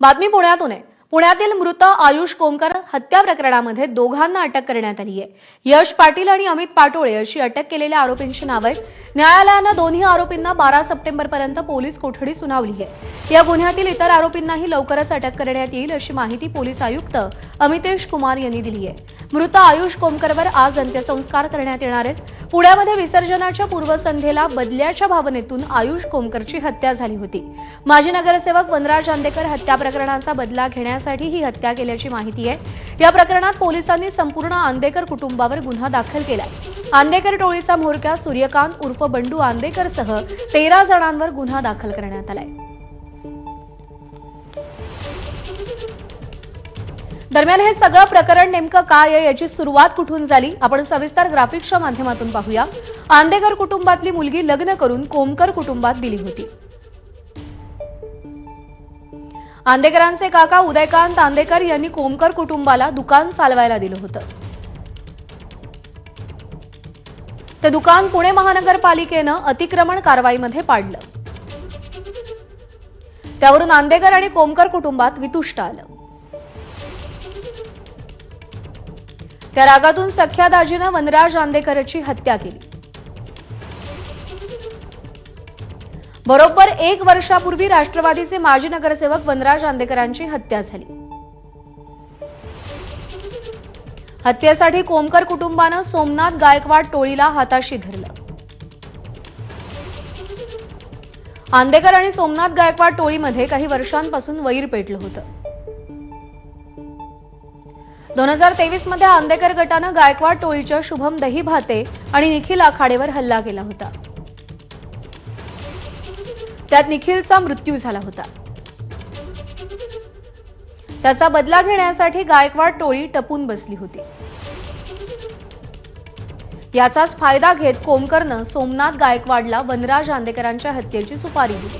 बातमी पुण्यातून आहे. पुण्यातील मृत आयुष कोमकर हत्या प्रकरणामध्ये दोघांना अटक करण्यात आली आहे. यश पाटील आणि अमित पाटोळे अशी अटक केलेल्या आरोपींची नावं आहेत. न्यायालयानं दोन्ही आरोपींना बारा सप्टेंबरपर्यंत पोलीस कोठडी सुनावली आहे. या गुन्ह्यातील इतर आरोपींनाही लवकरच अटक करण्यात येईल अशी माहिती पोलीस आयुक्त अमितेश कुमार यांनी दिली आहे. मृत आयुष कोमकरवर आज अंत्यसंस्कार करण्यात येणार आहेत. पुण्यामध्ये विसर्जनाच्या पूर्वसंध्येला बदल्याच्या भावनेतून आयुष कोमकरची हत्या झाली होती. माजी नगरसेवक वनराज आंदेकर हत्या प्रकरणाचा बदला घेण्यासाठी ही हत्या केल्याची माहिती आहे. या प्रकरणात पोलिसांनी संपूर्ण आंदेकर कुटुंबावर गुन्हा दाखल केलाय. आंदेकर टोळीचा म्होरक्या सूर्यकांत उर्फ बंडू आंदेकरसह तेरा जणांवर गुन्हा दाखल करण्यात आलाय. दरम्यान हे सगळं प्रकरण नेमकं काय आहे याची सुरुवात कुठून झाली? आपण सविस्तर ग्राफिक्सच्या माध्यमातून पाहूया. आंदेकर कुटुंबातली मुलगी लग्न करून कोमकर कुटुंबात दिली होती. आंदेकरांचे काका उदयकांत आंदेकर यांनी कोमकर कुटुंबाला दुकान चालवायला दिलं होतं. ते दुकान पुणे महानगरपालिकेनं अतिक्रमण कारवाईमध्ये पाडलं. त्यावरून आंदेकर आणि कोमकर कुटुंबात वितुष्ट आलं. त्या रागातून सख्या दाजीनं वनराज आंदेकरची हत्या केली. बरोबर एक वर्षापूर्वी राष्ट्रवादीचे माजी नगरसेवक वनराज आंदेकरांची हत्या झाली. हत्येसाठी कोमकर कुटुंबानं सोमनाथ गायकवाड टोळीला हाताशी धरलं. आंदेकर आणि सोमनाथ गायकवाड टोळीमध्ये काही वर्षांपासून वैर पेटलं होतं. दोन हजार तेवीसमध्ये आंदेकर गटानं गायकवाड टोळीच्या शुभम दही भाते आणि निखिल आखाडेवर हल्ला केला होता. त्यात निखिलचा मृत्यू झाला होता. त्याचा बदला घेण्यासाठी गायकवाड टोळी टपून बसली होती. याचाच फायदा घेत कोमकरनं सोमनाथ गायकवाडला वनराज आंदेकरांच्या हत्येची सुपारी दिली.